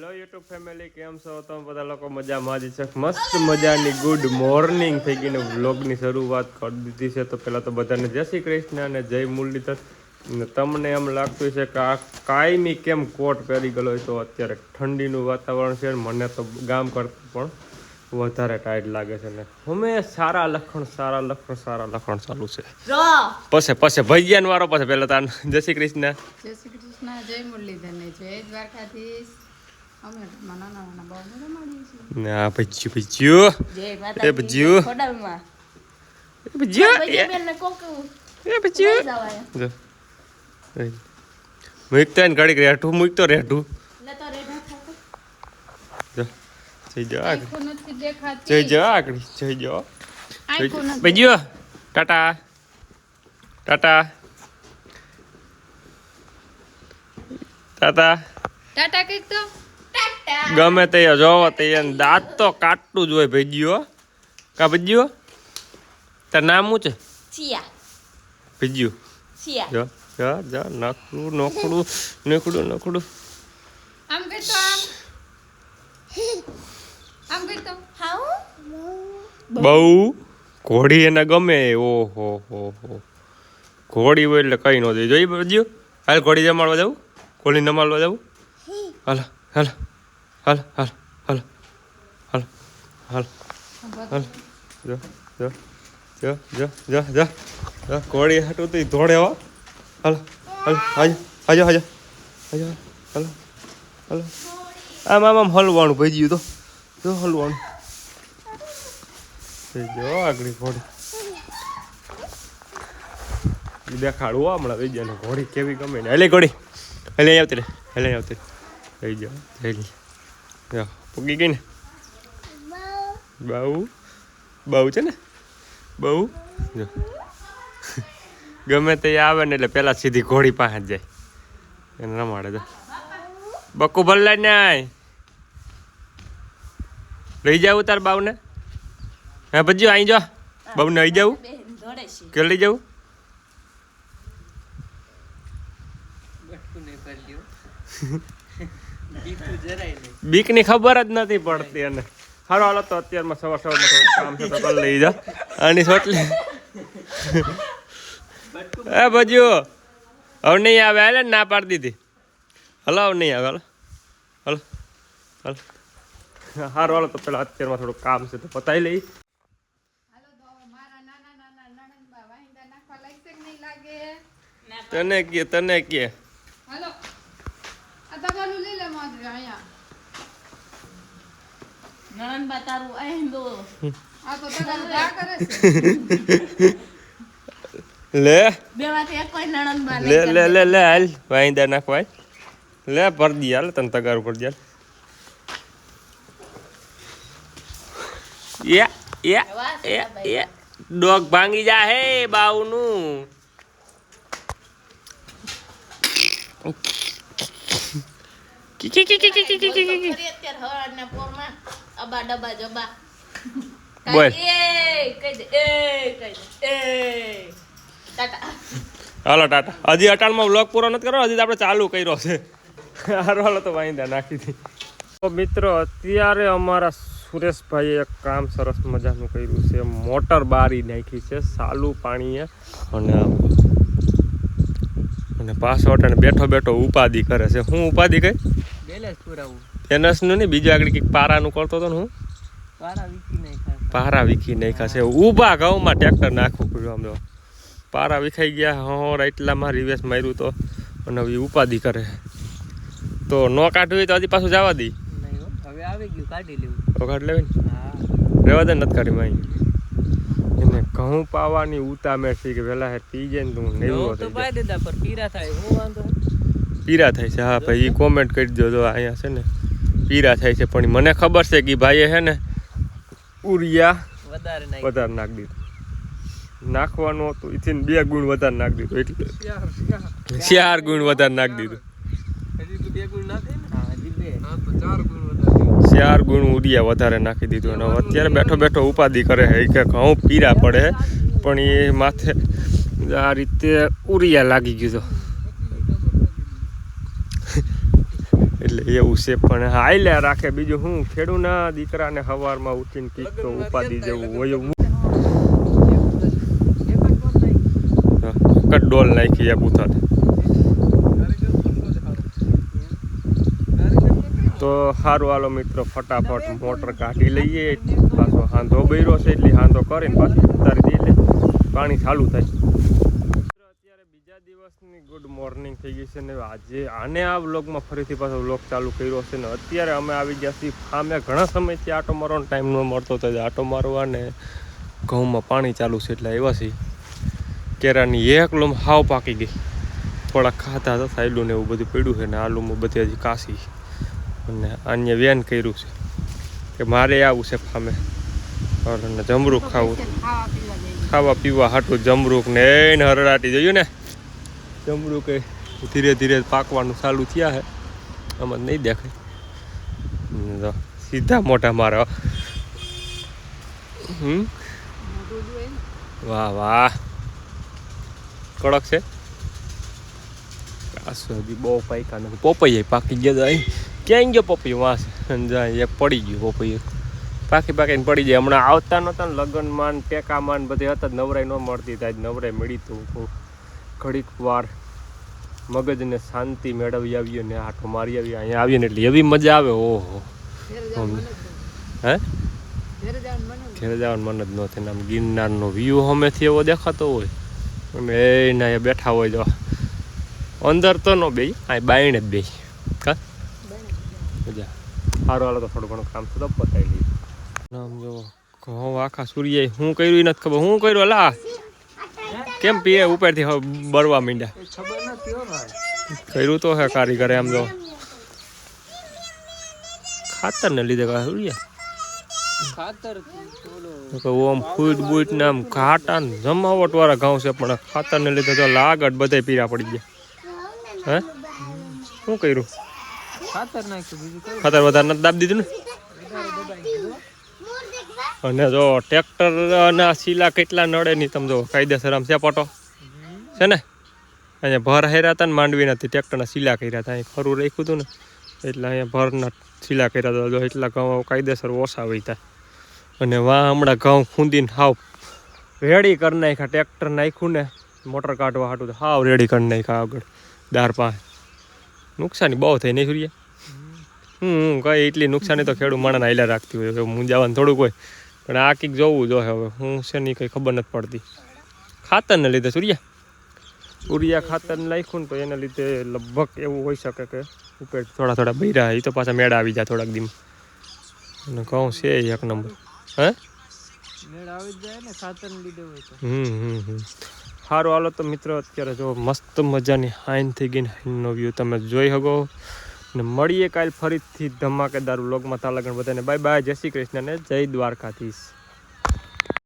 Hello YouTube family કેમ છો? તમે બધા લોકો મજામાં? જ છે મસ્ત મજાની ગુડ મોર્નિંગ થઈ ગઈ ને વ્લોગની શરૂઆત કરી દીધી છે. તો પહેલાં તો બધાને જય શ્રી કૃષ્ણ અને જય મુરલીધર. ને તમને એમ લાગતું છે કે આ કાયમી કેમ કોટ પહેરી ગયો હોય તો અત્યારે ઠંડીનું વાતાવરણ છે મને તો ગામ કરતાં પણ વધારે ટાઈટ લાગે છે ને અમે સારા લખણ સારા લખણ સારા લખણ ચાલુ છે. પછી પછી ભૈયાન વારો પછી પહેલાં તાર જય શ્રી કૃષ્ણ. જય શ્રી કૃષ્ણ જય મુરલીધર જય દ્વારકાધીશ. ના ભજ્યું ભજ્યું એ ભજ્યું એ ભજ્યું એ. ભજ્યું મૂકતો ને ઘડીક રેઠું મૂકતો રેઠું જઈ જાઓ આ કડી આગળ જઈ જાઓ ભજ્યો ટાટા. ટાટા. ટાટા. ટાટા કંઈક ગમે તે જોવો તે દાંત તો કાટતું જ હોય ભજીયો કા ભજીયો તાર નામ શું છે? ભજીયું જો જો જો નકડું નોકડું નકડું નકડું આમ કઈ તો આમ. આમ તો. હાઉ? બહુ. ઘોડી એને ગમે ઓહો હો હો. ઘોડી હોય એટલે કઈ ન દે. જોઈ બજ્યું હાલ ઘોડી જમાડવા જવું ઘોડી નમાડવા જવું હાલો હાલો. હાલો, હાલ, હાલો હાલો, હાલ. હાલો. જો જો જો જો જો જો. જો ઘોડી હાટું તો ધોળે હો. હાલો, હાલ હાજો હાજો હાજો હાજો હાલો હાલો. આમ આમ આમ હલવાનું ગયું તો. જો હલવાનું. એ જો આગળ ઘોડી. દેખાડું હમણાં ભાઈ જાય ઘોડી કેવી ગમે ને. હલે ઘોડી. હલે આવતી રે હલે. આવતી રે થઈ જાઓ જઈ જો પૂગી ગઈ ને? બહુ બહુ છે ને? બહુ જો. ગમે તે આવે ને એટલે પેલા સીધી ઘોડી પાસે જાય. એને રમાડે તો બકુ ભલે ને લઈ જાવ તાર બાવને હા ભજીયો અહીં જો. બાબુને અહીં જાવું બેન દોડે છે કે લઈ જાવું બીકની ખબર જ નથી પડતી અને હારો હાલો, તો અત્યારમાં સવાર સવારમાં થોડું કામ છે, તો કરી લઈ જા અને સોટલી એ ભજીયો. હવે નહીં આવે, હાલે ના પાડી દીધી. હલો, હવે નહીં આવે, હાલો. Hello hello. હારું, હાલો, તો પેલા અત્યારમાં થોડું કામ છે, તો પતાવી લઈ. તને કે તને કે હાલો આ તમારું લઈ લે માધુરી અહીંયા નણંદબા તારું આંદો આ તો તમારું ગા કરે છે. લે. બે માંથી એક કોઈ નણંદબા લે લે લે લે હાલ વાંદા નાખવાય. લે પર દી હાલ તને તગાર ઉપર હાલ યા યા યા યા ડોગ ભાંગી જા હે બાવનું કી કી કી કી કી કી કી કી કી. અબા ડબા જબા. બોલ. એ કહી દે એ કહી દે એ. ટાટા. હાલો ટાટા. હજી અટાણમાં બ્લોગ પૂરો નથી કરો હજી આપણે ચાલુ કર્યો છે. હારો હાલો તો વાંધા નાખી દી. તો મિત્રો અત્યારે અમારા સુરેશભાઈએ એક કામ સરસ મજાનું કર્યું છે. મોટર બારી નાખી છે સાલું પાણીએ. અને અને પાછો અટાણે બેઠો બેઠો ઉપાધિ કરે છે. હું ઉપાધિ કઈ? બેલેન્સ પુરાવું. ફેનસનું નહીં બીજું આગળ કંઈક પારાનું કરતો હતો ને હું? પારા વીખી નાખ્યા છે. ઊભા ઘઉંમાં ટ્રેક્ટર નાખવું પડ્યું આમ જો પારા વિખાઈ ગયા હોર એટલામાં રિવેસ માર્યું તો અને હવે ઉપાધિ કરે. તો ન કાઢવી તો હજી પાછું જવા દી. હવે આવી ગયું કાઢી લેવું. તો કાઢ લેવી ને? રહેવા દે નથી કાઢી માઈ એને ઘઉં પાવાની ઉતામેર છે કે વેલા હે પી જાય ને તું નેવું તો થઈ પાઈ પર પીરા થાય હું વાંધો પીરા થાય છે હા ભાઈ એ કોમેન્ટ કરી દો તો અહીંયા છે ને. પીરા થાય છે પણ મને ખબર છે કે ભાઈએ છે ને ઉરિયા વધારે વધારે નાખી દીધું. નાખવાનું હતું એથી બે ગુણ વધારે નાખી દીધું એટલે ચાર ગુણ વધારે નાખી દીધું. હજી ગુણ ના થાય ને? હા હજી બે. હા તો ચાર ગુણ વધારે ચાર ગુણ ઉડિયા વધારે નાખી દીધું અને અત્યારે બેઠો બેઠો ઉપાધિ કરે છે કે ઘઉં પીરા પડે પણ એ માથે આ રીતે ઉરિયા લાગી ગયું તો એટલે એવું છે પણ હાલ્યા રાખે. બીજું હું ખેડૂના દીકરાને સવારમાં ઉઠીને કીક તો ઉપાદી જેવું હોય જ ડોલ નાખી આ બુથા તો સારું હાલો મિત્રો ફટાફટ મોટર કાઢી લઈએ. પાછો હાંધો બૈરો છે એટલે હાંધો કરીને પાછી ઉતારી દઈએ. પાણી ચાલુ થાય મિત્રો, અત્યારે બીજા દિવસની ગુડ મોર્નિંગ થઈ ગઈ છે ને આજે આને આ વ્લોગમાં ફરીથી પાછો વ્લોગ ચાલુ કર્યો છે ને અત્યારે અમે આવી ગયા છીએ ફામે. ઘણા સમયથી આટો મારવાનો ટાઈમ ન મળતો હતો આટો મારવા ને ઘઉંમાં પાણી ચાલુ છે એટલે આવ્યા છીએ. કેરાની એક લૂમ હાવ પાકી ગઈ. થોડા ખાતા હતા સાયલું ને એવું બધું પડ્યું છે ને આલુમાં બધી હજી કાશી. અને અન્ય વેન કર્યું છે કે મારે આવું છે ફામે. અને જમરૂક ખાવું. ખાવા પીવા જઈએ. ખાવા પીવા હાટું જમરૂક ને એને હરડાટી જોયું ને? જમરૂક એ ધીરે ધીરે પાકવાનું ચાલુ થયા છે આમાં નહીં દેખાય. હમ, જો સીધા મોટા મારા હમ? મોટું જોઈએ ને. વાહ વાહ. કડક છે? કાસો હજી બહુ પાક્યા નથી. પોપૈયા પાકી ગયા હતા અહીં ક્યાંય ગયો પોપૈયું? વાંસ જાય એક પડી ગયું પોપૈયું. પાકી પાકીને પડી જાય. હમણાં આવતા નહોતા ને લગ્નમાં ને ટેકામાં ને બધે હતા જ. નવરાઈ ન મળતી ત્યાં જ નવરાઈ મળી તું ઘડીક વાર મગજને શાંતિ મેળવી આવીએ ને આટો મારી આવીએ અહીંયા આવીએ ને એટલે એવી મજા આવે ઓહો. હે? ઘેર જવાનું મન જ ઘેર જવાનું મન જ ન થાય આમ ગિરનારનો વ્યૂ હમેથી એવો દેખાતો હોય. અને એના એ બેઠા હોય જો અંદર તો ન બે આ બાયણે જ બે કા? મજા. સારું હાલો તો થોડું ઘણું કામ થતું પતાવી લઈએ. નામ જો ઘઉં આખા સૂર્ય હું કર્યું નથી ખબર. હું કર્યું લા? કેમ પીએ ઉપરથી હવે બરવા માંડ્યા? કર્યું તો હે કારીગરે આમ જો ખાતર ને લીધે કા ખાતર તો ઓમ ફૂટ બૂટ ને આમ ઘાટા જમાવટ વાળા ઘઉં છે પણ ખાતર ને લીધે તો લાગટ બધે પીરા પડી ગયા. હે? શું કર્યું? ખાતર નાખ્યું બીજું ખાતર વધારે નથી દાબી દીધું ને? અને જો ટ્રેક્ટર ના શીલા કેટલા નડે નહીં તમે જો કાયદેસર આમ છે પટો. છે ને? અહીંયા ભર હેર્યા હતા ને માંડવી નથી ટ્રેક્ટરના શીલા કર્યા હતા અહીં ખરું રાખ્યું હતું ને, એટલે અહીંયા ભરના શીલા કર્યા હતા એટલા ઘઉં કાયદેસર ઓછા વહીતા અને વા હમણાં ઘઉં ખૂંદીને હાવ રેડી કરી નાખ્યા, ટ્રેક્ટર નાખ્યું ને, મોટર કાઢવા હાટું હાવ રેડી કરી નાખ્યા આગળ, દાર પાસે. નુકસાની બહુ થઈ નહીં સૂર્ય. હું કઈ એટલી નુકસાની તો ખેડૂત માણસ આયલા રાખતી હોય, હવે મૂંઝાવાનું થોડુંક હોય, પણ આ કંઈક જોવું જો હવે, હું છે નહીં કંઈ ખબર નથી પડતી. ખાતરને લીધે સૂર્યા. ઉરિયા ખાતર નાખ્યું ને તો એના લીધે લગભગ એવું હોઈ શકે કે ઉપર થોડા થોડા બૈરા એ તો પાછા મેળા આવી જાય થોડાક દીમ અને કહું છે એક નંબર. હે? મેળ આવી જાય ને લીધે હમ હમ હમ. સારું હાલો તો મિત્રો અત્યારે જો મસ્ત મજાની હાઈન થઈ ગઈ હાઈનનો વ્યૂ તમે જોઈ શકો. ને મળીએ કાલ ફરીથી ધમાકેદાર વ્લોગમાં તાલાગણ બધાને. બાય બાય જય શ્રી કૃષ્ણ ને જય દ્વારકાધીશ.